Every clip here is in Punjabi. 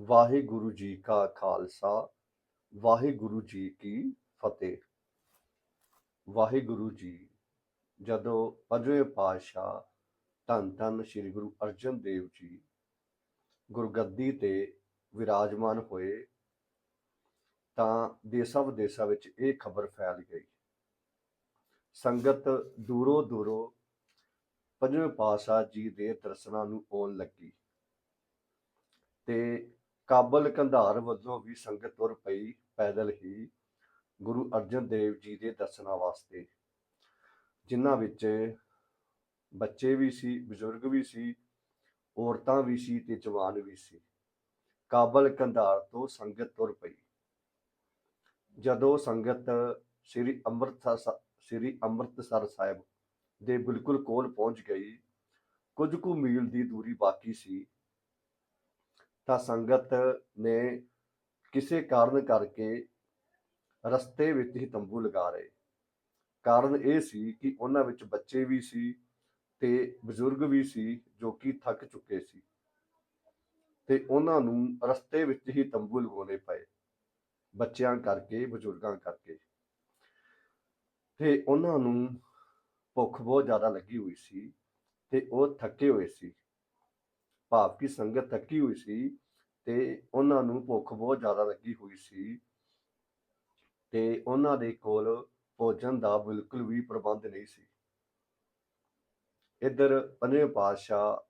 ਵਾਹਿਗੁਰੂ ਜੀ ਕਾ ਖਾਲਸਾ, ਵਾਹਿਗੁਰੂ ਜੀ ਕੀ ਫਤਿਹ। ਵਾਹਿਗੁਰੂ ਜੀ, ਜਦੋਂ ਪੰਜਵੇਂ ਪਾਤਸ਼ਾਹ ਧੰਨ ਧੰਨ ਸ੍ਰੀ ਗੁਰੂ ਅਰਜਨ ਦੇਵ ਜੀ ਗੁਰਗੱਦੀ ਤੇ ਵਿਰਾਜਮਾਨ ਹੋਏ, ਤਾਂ ਦੇਸਾਂ ਵਿਦੇਸਾਂ ਵਿੱਚ ਇਹ ਖਬਰ ਫੈਲ ਗਈ। ਸੰਗਤ ਦੂਰੋਂ ਦੂਰੋਂ ਪੰਜਵੇਂ ਪਾਤਸ਼ਾਹ ਜੀ ਦੇ ਦਰਸ਼ਨਾਂ ਨੂੰ ਆਉਣ ਲੱਗੀ ਤੇ ਕਾਬਲ ਕੰਧਾਰ ਵੱਲੋਂ ਵੀ ਸੰਗਤ ਤੁਰ ਪਈ ਪੈਦਲ ਹੀ ਗੁਰੂ ਅਰਜਨ ਦੇਵ ਜੀ ਦੇ ਦਰਸ਼ਨਾਂ ਵਾਸਤੇ, ਜਿਨ੍ਹਾਂ ਵਿੱਚ ਬੱਚੇ ਵੀ ਸੀ, ਬਜ਼ੁਰਗ ਵੀ ਸੀ, ਔਰਤਾਂ ਵੀ ਸੀ ਤੇ ਜਵਾਨ ਵੀ ਸੀ। ਕਾਬਲ ਕੰਧਾਰ ਤੋਂ ਸੰਗਤ ਤੁਰ ਪਈ। ਜਦੋਂ ਸੰਗਤ ਸ੍ਰੀ ਅੰਮ੍ਰਿਤਸਰ ਸ੍ਰੀ ਅੰਮ੍ਰਿਤਸਰ ਸਾਹਿਬ ਦੇ ਬਿਲਕੁਲ ਕੋਲ ਪਹੁੰਚ ਗਈ, ਕੁਝ ਕੁ ਮੀਲ ਦੀ ਦੂਰੀ ਬਾਕੀ ਸੀ ਤਾਂ ਸੰਗਤ ਨੇ ਕਿਸੇ ਕਾਰਨ ਕਰਕੇ ਰਸਤੇ ਵਿੱਚ ਹੀ ਤੰਬੂ ਲਗਾ ਰਹੇ ਕਾਰਨ ਇਹ ਸੀ ਕਿ ਉਹਨਾਂ ਵਿੱਚ ਬੱਚੇ ਵੀ ਸੀ ਤੇ ਬਜ਼ੁਰਗ ਵੀ ਸੀ ਜੋ ਕਿ ਥੱਕ ਚੁੱਕੇ ਸੀ ਤੇ ਉਹਨਾਂ ਨੂੰ ਰਸਤੇ ਵਿੱਚ ਹੀ ਤੰਬੂ ਲਗਾਉਣੇ ਪਏ, ਬੱਚਿਆਂ ਕਰਕੇ, ਬਜ਼ੁਰਗਾਂ ਕਰਕੇ। ਤੇ ਉਹਨਾਂ ਨੂੰ ਭੁੱਖ ਬਹੁਤ ਜ਼ਿਆਦਾ ਲੱਗੀ ਹੋਈ ਸੀ ਤੇ ਉਹ ਥੱਕੇ ਹੋਏ ਸੀ। ਭਾਵ ਕਿ ਸੰਗਤ ਥੱਕੀ ਹੋਈ ਸੀ ਤੇ ਉਹਨਾਂ ਨੂੰ ਭੁੱਖ ਬਹੁਤ ਜ਼ਿਆਦਾ ਲੱਗੀ ਹੋਈ ਸੀ ਤੇ ਉਹਨਾਂ ਦੇ ਕੋਲ ਭੋਜਨ ਦਾ ਬਿਲਕੁਲ ਵੀ ਪ੍ਰਬੰਧ ਨਹੀਂ ਸੀ। ਇੱਧਰ ਪੰਜਵੇਂ ਪਾਤਸ਼ਾਹ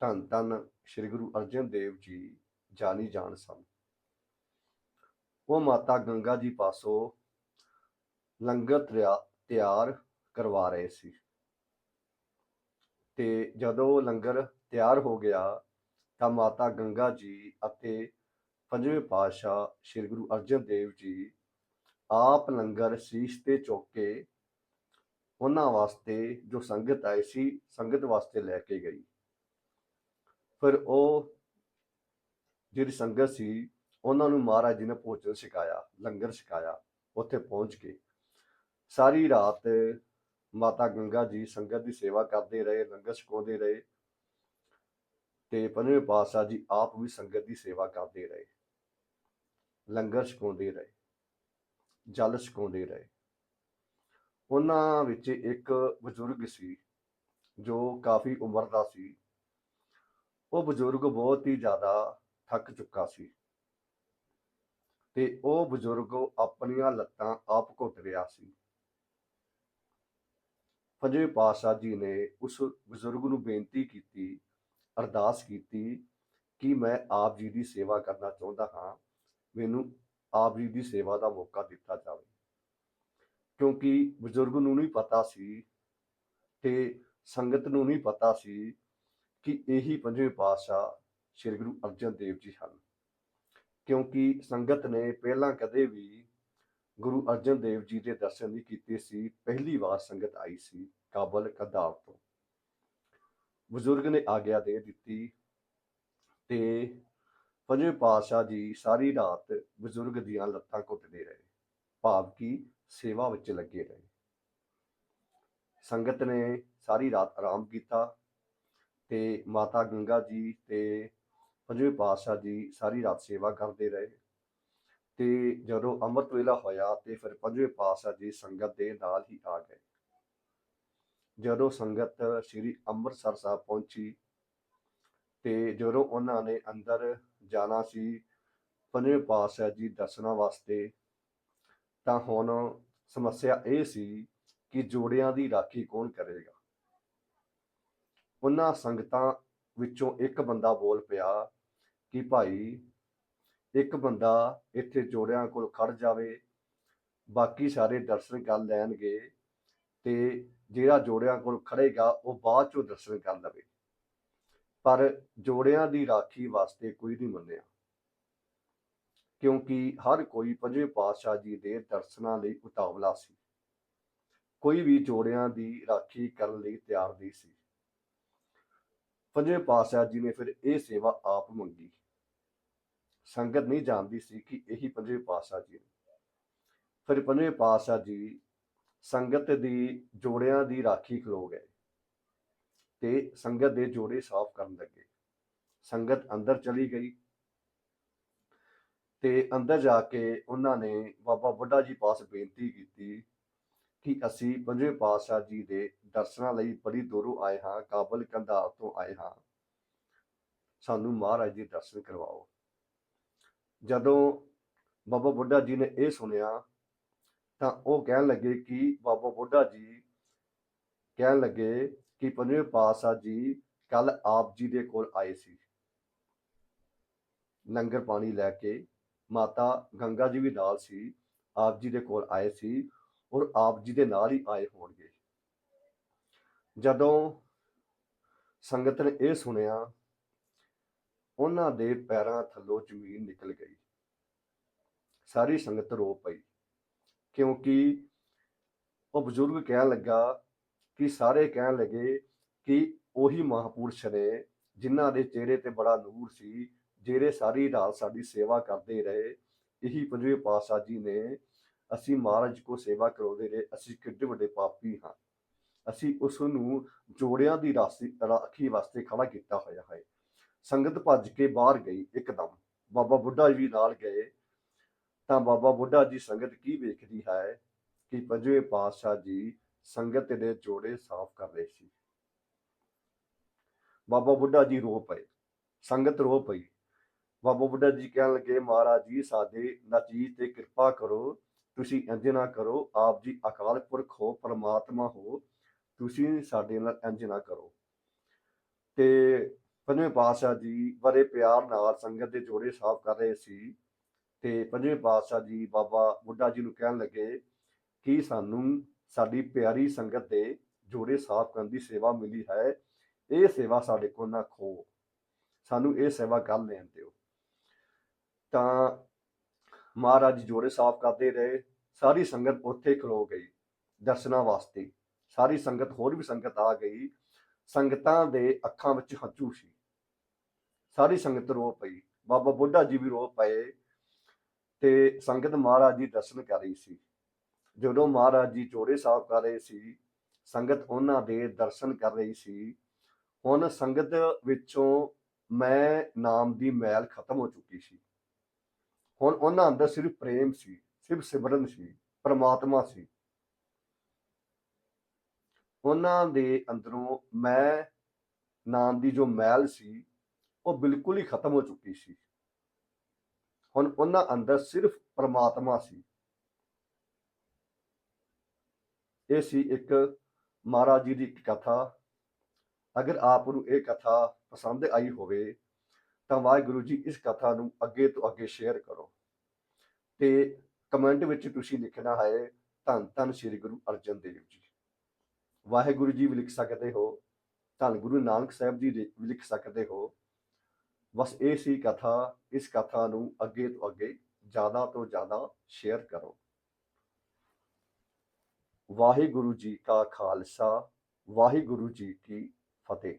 ਧੰਨ ਧੰਨ ਸ੍ਰੀ ਗੁਰੂ ਅਰਜਨ ਦੇਵ ਜੀ ਜਾਣੀ ਜਾਣ ਸਨ। ਉਹ ਮਾਤਾ ਗੰਗਾ ਜੀ ਪਾਸੋਂ ਲੰਗਰ ਤਿਆ- ਤਿਆਰ ਕਰਵਾ ਰਹੇ ਸੀ। ਤੇ ਜਦੋਂ ਲੰਗਰ ਤਿਆਰ ਹੋ ਗਿਆ ਤਾਂ ਮਾਤਾ ਗੰਗਾ ਜੀ ਅਤੇ ਪੰਜਵੇਂ ਪਾਤਸ਼ਾਹ ਸ੍ਰੀ ਗੁਰੂ ਅਰਜਨ ਦੇਵ ਜੀ ਆਪ ਲੰਗਰ ਸੀਸ ਤੇ ਚੁੱਕ ਕੇ ਉਹਨਾਂ ਵਾਸਤੇ ਜੋ ਸੰਗਤ ਆਈ ਸੀ, ਸੰਗਤ ਵਾਸਤੇ ਲੈ ਕੇ ਗਈ। ਫਿਰ ਉਹ ਜਿਹੜੀ ਸੰਗਤ ਸੀ, ਉਹਨਾਂ ਨੂੰ ਮਹਾਰਾਜ ਜੀ ਨੇ ਭੋਜਨ ਛਕਾਇਆ, ਲੰਗਰ ਛਕਾਇਆ, ਉੱਥੇ ਪਹੁੰਚ ਕੇ ਸਾਰੀ ਰਾਤ ਮਾਤਾ ਗੰਗਾ ਜੀ ਸੰਗਤ ਦੀ ਸੇਵਾ ਕਰਦੇ ਰਹੇ, ਲੰਗਰ ਛਕਾਉਂਦੇ ਰਹੇ। ਤੇ ਪੰਜਵੇਂ ਪਾਤਸ਼ਾਹ ਜੀ ਆਪ ਵੀ ਸੰਗਤ ਦੀ ਸੇਵਾ ਕਰਦੇ ਰਹੇ। ਲੰਗਰ ਛਕਾਉਂਦੇ ਰਹੇ, ਜਲ ਛਕਾਉਂਦੇ ਰਹੇ। ਉਹਨਾਂ ਵਿੱਚ ਇੱਕ ਬਜ਼ੁਰਗ ਸੀ, ਜੋ ਕਾਫੀ ਉਮਰ ਦਾ ਸੀ। ਉਹ ਬਜ਼ੁਰਗ ਬਹੁਤ ਹੀ ਜ਼ਿਆਦਾ ਥੱਕ ਚੁੱਕਾ ਸੀ ਤੇ ਉਹ ਬਜ਼ੁਰਗ ਆਪਣੀਆਂ ਲੱਤਾਂ ਆਪ ਘੁੱਟ ਰਿਹਾ ਸੀ। ਪੰਜਵੇਂ ਪਾਤਸ਼ਾਹ ਜੀ ਨੇ ਉਸ ਬਜ਼ੁਰਗ ਨੂੰ ਬੇਨਤੀ ਕੀਤੀ ਅਰਦਾਸ ਕੀਤੀ ਕਿ ਮੈਂ ਆਪ ਜੀ ਦੀ ਸੇਵਾ ਕਰਨਾ ਚਾਹੁੰਦਾ ਹਾਂ, ਮੈਨੂੰ ਆਪ ਜੀ ਦੀ ਸੇਵਾ ਦਾ ਮੌਕਾ ਦਿੱਤਾ ਜਾਵੇ। ਕਿਉਂਕਿ ਬਜ਼ੁਰਗ ਨੂੰ ਨਹੀਂ ਪਤਾ ਸੀ ਤੇ ਸੰਗਤ ਨੂੰ ਨਹੀਂ ਪਤਾ ਸੀ ਕਿ ਇਹੀ ਪੰਜਵੇਂ ਪਾਤਸ਼ਾਹ ਸ੍ਰੀ ਗੁਰੂ ਅਰਜਨ ਦੇਵ ਜੀ ਹਨ। ਕਿਉਂਕਿ ਸੰਗਤ ਨੇ ਪਹਿਲਾਂ ਕਦੇ ਵੀ ਗੁਰੂ ਅਰਜਨ ਦੇਵ ਜੀ ਦੇ ਦਰਸ਼ਨ ਨਹੀਂ ਕੀਤੇ ਸੀ। ਪਹਿਲੀ ਵਾਰ ਸੰਗਤ ਆਈ ਸੀ ਕਾਬਲ ਕਦਾਰ ਤੋਂ। ਬਜ਼ੁਰਗ ਨੇ ਆਗਿਆ ਦੇ ਦਿੱਤੀ ਤੇ ਪੰਜਵੇਂ ਪਾਤਸ਼ਾਹ ਜੀ ਸਾਰੀ ਰਾਤ ਬਜ਼ੁਰਗ ਦੀਆਂ ਲੱਤਾਂ ਘੁੱਟਦੇ ਰਹੇ, ਭਾਵ ਕਿ ਸੇਵਾ ਵਿੱਚ ਲੱਗੇ ਰਹੇ। ਸੰਗਤ ਨੇ ਸਾਰੀ ਰਾਤ ਆਰਾਮ ਕੀਤਾ ਤੇ ਮਾਤਾ ਗੰਗਾ ਜੀ ਤੇ ਪੰਜਵੇਂ ਪਾਤਸ਼ਾਹ ਜੀ ਸਾਰੀ ਰਾਤ ਸੇਵਾ ਕਰਦੇ ਰਹੇ ਤੇ ਜਦੋਂ ਅੰਮ੍ਰਿਤ ਵੇਲਾ ਹੋਇਆ ਤੇ ਫਿਰ ਪੰਜਵੇਂ ਪਾਤਸ਼ਾਹ ਜੀ ਸੰਗਤ ਦੇ ਨਾਲ ਹੀ ਆ ਗਏ। ਜਦੋਂ ਸੰਗਤ ਸ੍ਰੀ ਅੰਮ੍ਰਿਤਸਰ ਸਾਹਿਬ ਪਹੁੰਚੀ ਤੇ ਜਦੋਂ ਉਹਨਾਂ ਨੇ ਅੰਦਰ ਜਾਣਾ ਸੀ, ਪੰਜਵੇਂ ਪਾਤਸ਼ਾਹ ਜੀ ਦਰਸ਼ਨਾਂ ਵਾਸਤੇ, ਤਾਂ ਹੁਣ ਸਮੱਸਿਆ ਇਹ ਸੀ ਕਿ ਜੋੜਿਆਂ ਦੀ ਰਾਖੀ ਕੌਣ ਕਰੇਗਾ? ਉਹਨਾਂ ਸੰਗਤਾਂ ਵਿੱਚੋਂ ਇੱਕ ਬੰਦਾ ਬੋਲ ਪਿਆ ਕਿ ਭਾਈ, ਇੱਕ ਬੰਦਾ ਇੱਥੇ ਜੋੜਿਆਂ ਕੋਲ ਖੜ ਜਾਵੇ, ਬਾਕੀ ਸਾਰੇ ਦਰਸ਼ਨ ਕਰ ਲੈਣਗੇ ਤੇ ਜਿਹੜਾ ਜੋੜਿਆਂ ਕੋਲ ਖੜੇਗਾ ਉਹ ਬਾਅਦ ਚੋਂ ਦਰਸ਼ਨ ਕਰ ਲਵੇ। ਪਰ ਜੋੜਿਆਂ ਦੀ ਰਾਖੀ ਵਾਸਤੇ ਕੋਈ ਨਹੀਂ ਮੰਨਿਆ। ਕਿਉਂਕਿ ਹਰ ਕੋਈ ਪੰਜਵੇਂ ਪਾਤਸ਼ਾਹ ਜੀ ਦੇ ਦਰਸ਼ਨਾਂ ਲਈ ਉਤਾਵਲਾ ਸੀ। ਕੋਈ ਵੀ ਜੋੜਿਆਂ ਦੀ ਰਾਖੀ ਕਰਨ ਲਈ ਤਿਆਰ ਨਹੀਂ ਸੀ। ਪੰਜਵੇਂ ਪਾਤਸ਼ਾਹ ਜੀ ਨੇ ਫਿਰ ਇਹ ਸੇਵਾ ਆਪ ਮੰਗੀ। ਸੰਗਤ ਨਹੀਂ ਜਾਣਦੀ ਸੀ ਕਿ ਇਹੀ ਪੰਜਵੇਂ ਪਾਤਸ਼ਾਹ ਜੀ ਨੇ। ਫਿਰ ਪੰਜਵੇਂ ਪਾਤਸ਼ਾਹ ਜੀ ਸੰਗਤ ਦੀ ਜੋੜਿਆਂ ਦੀ ਰਾਖੀ ਖਲੋ ਗਏ ਤੇ ਸੰਗਤ ਦੇ ਜੋੜੇ ਸਾਫ਼ ਕਰਨ ਲੱਗੇ। ਸੰਗਤ ਅੰਦਰ ਚਲੀ ਗਈ ਤੇ ਅੰਦਰ ਜਾ ਕੇ ਉਹਨਾਂ ਨੇ ਬਾਬਾ ਬੁੱਢਾ ਜੀ ਪਾਸ ਬੇਨਤੀ ਕੀਤੀ ਕਿ ਅਸੀਂ ਪੰਜਵੇਂ ਪਾਤਸ਼ਾਹ ਜੀ ਦੇ ਦਰਸ਼ਨਾਂ ਲਈ ਬੜੀ ਦੂਰੋਂ ਆਏ ਹਾਂ, ਕਾਬਲ ਕੰਧਾਰ ਤੋਂ ਆਏ ਹਾਂ। ਸਾਨੂੰ ਮਹਾਰਾਜ ਜੀ ਦਰਸ਼ਨ ਕਰਵਾਓ। ਜਦੋਂ ਬਾਬਾ ਬੁੱਢਾ ਜੀ ਨੇ ਇਹ ਸੁਣਿਆ ਤਾਂ ਉਹ ਕਹਿਣ ਲੱਗੇ ਕਿ ਬਾਬਾ ਬੁੱਢਾ ਜੀ ਕਹਿਣ ਲੱਗੇ ਕਿ ਪੰਜਵੇਂ ਪਾਤਸ਼ਾਹ ਜੀ ਕੱਲ ਆਪ ਜੀ ਦੇ ਕੋਲ ਆਏ ਸੀ। ਲੰਗਰ ਪਾਣੀ ਲੈ ਕੇ ਮਾਤਾ ਗੰਗਾ ਜੀ ਵੀ ਨਾਲ ਸੀ, ਆਪ ਜੀ ਦੇ ਕੋਲ ਆਏ ਸੀ ਔਰ ਆਪ ਜੀ ਦੇ ਨਾਲ ਹੀ ਆਏ ਹੋਣਗੇ। ਜਦੋਂ ਸੰਗਤ ਨੇ ਇਹ ਸੁਣਿਆ, ਉਹਨਾਂ ਦੇ ਪੈਰਾਂ ਥੱਲੋਂ ਜ਼ਮੀਨ ਨਿਕਲ ਗਈ। ਸਾਰੀ ਸੰਗਤ ਰੋ ਪਈ। ਕਿਉਂਕਿ ਉਹ ਬਜ਼ੁਰਗ ਕਹਿਣ ਲੱਗਾ ਕਿ ਸਾਰੇ ਕਹਿਣ ਲੱਗੇ ਕਿ ਉਹੀ ਮਹਾਪੁਰਸ਼ ਨੇ ਜਿਨ੍ਹਾਂ ਦੇ ਚਿਹਰੇ ਤੇ ਬੜਾ ਨੂਰ ਸੀ, ਜਿਹੜੇ ਸਾਰੀ ਰਾਤ ਸਾਡੀ ਸੇਵਾ ਕਰਦੇ ਰਹੇ। ਇਹੀ ਪੰਜਵੇਂ ਪਾਤਸ਼ਾਹ ਜੀ ਨੇ ਅਸੀਂ ਮਹਾਰਾਜ ਕੋ ਸੇਵਾ ਕਰਾਉਂਦੇ ਰਹੇ, ਅਸੀਂ ਕਿੱਡੇ ਵੱਡੇ ਪਾਪੀ ਹਾਂ। ਅਸੀਂ ਉਸ ਨੂੰ ਜੋੜਿਆਂ ਦੀ ਰਾਸੀ, ਰਾਖੀ ਵਾਸਤੇ ਖੜਾ ਕੀਤਾ ਹੋਇਆ ਹੈ। ਸੰਗਤ ਭੱਜ ਕੇ ਬਾਹਰ ਗਈ ਇੱਕਦਮ। ਬਾਬਾ ਬੁੱਢਾ ਜੀ ਨਾਲ ਗਏ। ਤਾਂ ਬਾਬਾ ਬੁੱਢਾ ਜੀ ਸੰਗਤ ਕੀ ਵੇਖਦੀ ਹੈ ਕਿ ਪੰਜਵੇਂ ਪਾਤਸ਼ਾਹ ਜੀ ਸੰਗਤ ਦੇ ਜੋੜੇ ਸਾਫ਼ ਕਰ ਰਹੇ ਸੀ। ਬਾਬਾ ਬੁੱਢਾ ਜੀ ਰੋ ਪਏ, ਸੰਗਤ ਰੋ ਪਈ। ਬਾਬਾ ਬੁੱਢਾ ਜੀ ਕਹਿਣ ਲੱਗੇ, ਮਹਾਰਾਜ ਜੀ, ਸਾਡੇ ਨਚੀਜ ਤੇ ਕਿਰਪਾ ਕਰੋ, ਤੁਸੀਂ ਇੰਜ ਨਾ ਕਰੋ, ਆਪ ਜੀ ਅਕਾਲ ਪੁਰਖ ਹੋ, ਪਰਮਾਤਮਾ ਹੋ, ਤੁਸੀਂ ਸਾਡੇ ਨਾਲ ਇੰਜ ਨਾ ਕਰੋ। ਤੇ ਪੰਜਵੇਂ ਪਾਤਸ਼ਾਹ ਜੀ ਬੜੇ ਪਿਆਰ ਨਾਲ ਸੰਗਤ ਦੇ ਜੋੜੇ ਸਾਫ਼ ਕਰ ਰਹੇ ਸੀ। ਤੇ ਪੰਜਵੇਂ ਪਾਤਸ਼ਾਹ ਜੀ ਬਾਬਾ ਬੁੱਢਾ ਜੀ ਨੂੰ ਕਹਿਣ ਲੱਗੇ ਕਿ ਸਾਨੂੰ ਸਾਡੀ ਪਿਆਰੀ ਸੰਗਤ ਦੇ ਜੋੜੇ ਸਾਫ਼ ਕਰਨ ਦੀ ਸੇਵਾ ਮਿਲੀ ਹੈ। ਇਹ ਸੇਵਾ ਸਾਡੇ ਕੋਲ ਨਾ ਖੋ। ਸਾਨੂੰ ਇਹ ਸੇਵਾ ਕਰ ਲੈਣ ਦਿਓ। ਤਾਂ ਮਹਾਰਾਜ ਜੋੜੇ ਸਾਫ਼ ਕਰਦੇ ਰਹੇ। ਸਾਰੀ ਸੰਗਤ ਉੱਥੇ ਖਲੋ ਗਈ ਦਰਸ਼ਨਾਂ ਵਾਸਤੇ। ਸਾਰੀ ਸੰਗਤ, ਹੋਰ ਵੀ ਸੰਗਤ ਆ ਗਈ। ਸੰਗਤਾਂ ਦੇ ਅੱਖਾਂ ਵਿੱਚ ਹੰਝੂ ਸੀ। ਸਾਰੀ ਸੰਗਤ ਰੋ ਪਈ। ਬਾਬਾ ਬੁੱਢਾ ਜੀ ਵੀ ਰੋ ਪਏ। ਤੇ ਸੰਗਤ ਮਹਾਰਾਜ ਜੀ ਦਰਸ਼ਨ ਕਰ ਰਹੀ ਸੀ। ਜਦੋਂ ਮਹਾਰਾਜ ਜੀ ਚੋੜੇ ਸਾਹਿਬ ਕਰ ਰਹੇ ਸੀ, ਸੰਗਤ ਉਹਨਾਂ ਦੇ ਦਰਸ਼ਨ ਕਰ ਰਹੀ ਸੀ। ਹੁਣ ਸੰਗਤ ਵਿੱਚੋਂ ਮੈਂ ਨਾਮ ਦੀ ਮੈਲ ਖਤਮ ਹੋ ਚੁੱਕੀ ਸੀ। ਹੁਣ ਉਹਨਾਂ ਅੰਦਰ ਸਿਰਫ ਪ੍ਰੇਮ ਸੀ, ਸਿਰਫ ਸਿਮਰਨ ਸੀ, ਪਰਮਾਤਮਾ ਸੀ। ਉਹਨਾਂ ਦੇ ਅੰਦਰੋਂ ਮੈਂ ਨਾਮ ਦੀ ਜੋ ਮੈਲ ਸੀ, ਉਹ ਬਿਲਕੁਲ ਹੀ ਖਤਮ ਹੋ ਚੁੱਕੀ ਸੀ। ਹੁਣ ਉਹਨਾਂ ਅੰਦਰ ਸਿਰਫ ਪਰਮਾਤਮਾ ਸੀ। ਇਹ ਸੀ ਇੱਕ ਮਹਾਰਾਜ ਜੀ ਦੀ ਇੱਕ ਕਥਾ। ਅਗਰ ਆਪ ਨੂੰ ਇਹ ਕਥਾ ਪਸੰਦ ਆਈ ਹੋਵੇ, ਤਾਂ ਵਾਹਿਗੁਰੂ ਜੀ ਇਸ ਕਥਾ ਨੂੰ ਅੱਗੇ ਤੋਂ ਅੱਗੇ ਸ਼ੇਅਰ ਕਰੋ। ਤੇ ਕਮੈਂਟ ਵਿੱਚ ਤੁਸੀਂ ਲਿਖਣਾ ਹੈ, ਧੰਨ ਧੰਨ ਸ੍ਰੀ ਗੁਰੂ ਅਰਜਨ ਦੇਵ ਜੀ। ਵਾਹਿਗੁਰੂ ਜੀ ਵੀ ਲਿਖ ਸਕਦੇ ਹੋ, ਧੰਨ ਗੁਰੂ ਨਾਨਕ ਸਾਹਿਬ ਜੀ ਵੀ ਲਿਖ ਸਕਦੇ ਹੋ। ਬਸ ਇਹ ਸੀ ਕਥਾ, ਇਸ ਕਥਾ ਨੂੰ ਅੱਗੇ ਤੋਂ ਅੱਗੇ ਜ਼ਿਆਦਾ ਤੋਂ ਜ਼ਿਆਦਾ ਸ਼ੇਅਰ ਕਰੋ। ਵਾਹਿਗੁਰੂ ਜੀ ਕਾ ਖਾਲਸਾ, ਵਾਹਿਗੁਰੂ ਜੀ ਕੀ ਫਤਿਹ।